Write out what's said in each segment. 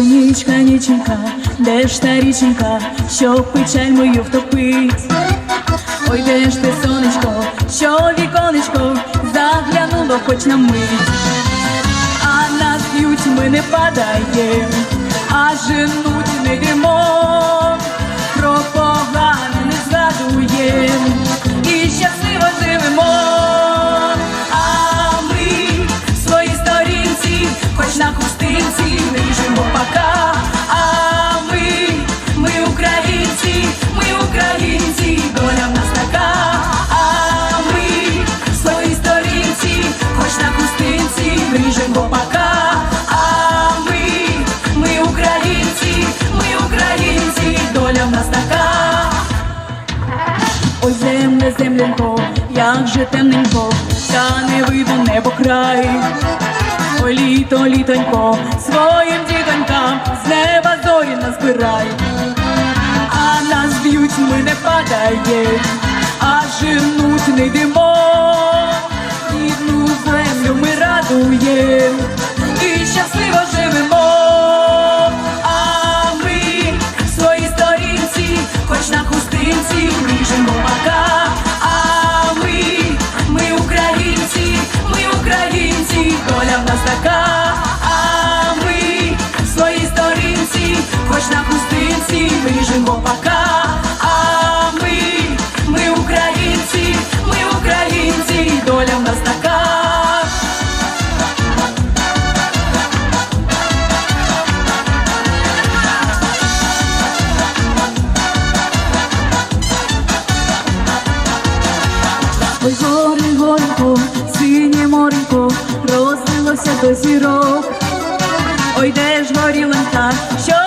Нічка, ніченька, де ж та річенька, що печаль мою втопить? Ой, де ж ти, сонечко, що віконечко заглянуло хоч на мить, а нас б'ють, ми не падаємо, а женуть не йдемо, як же темненько, та не видно небо край. Ой, літо, літонько, своїм дітонькам з неба зорі назбирай. А нас б'ють, ми не падає, а женуть не йдемо. Сторінці, хоч на хустинці, ріжемо пока. А ми, ми українці, ми українці, доля в нас така. Ой, гори, горенько, синє моренько, розлилося до зірок. Ой, де ж та щоб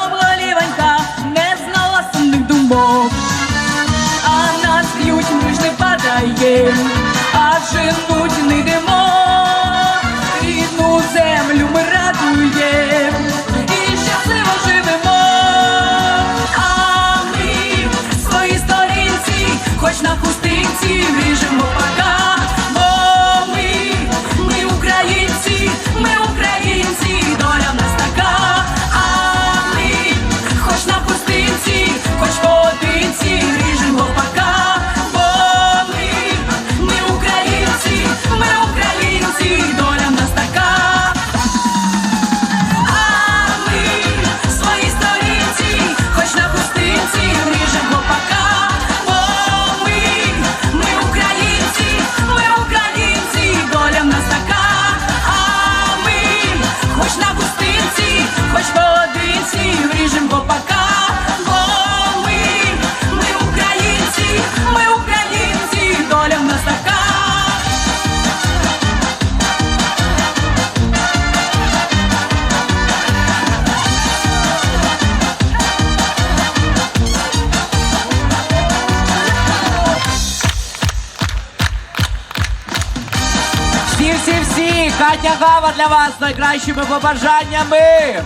Всі, всі, всі! Катя Гава для вас з найкращими побажаннями!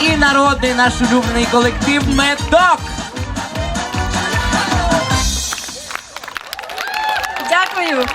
І народний наш улюблений колектив Медок! Дякую.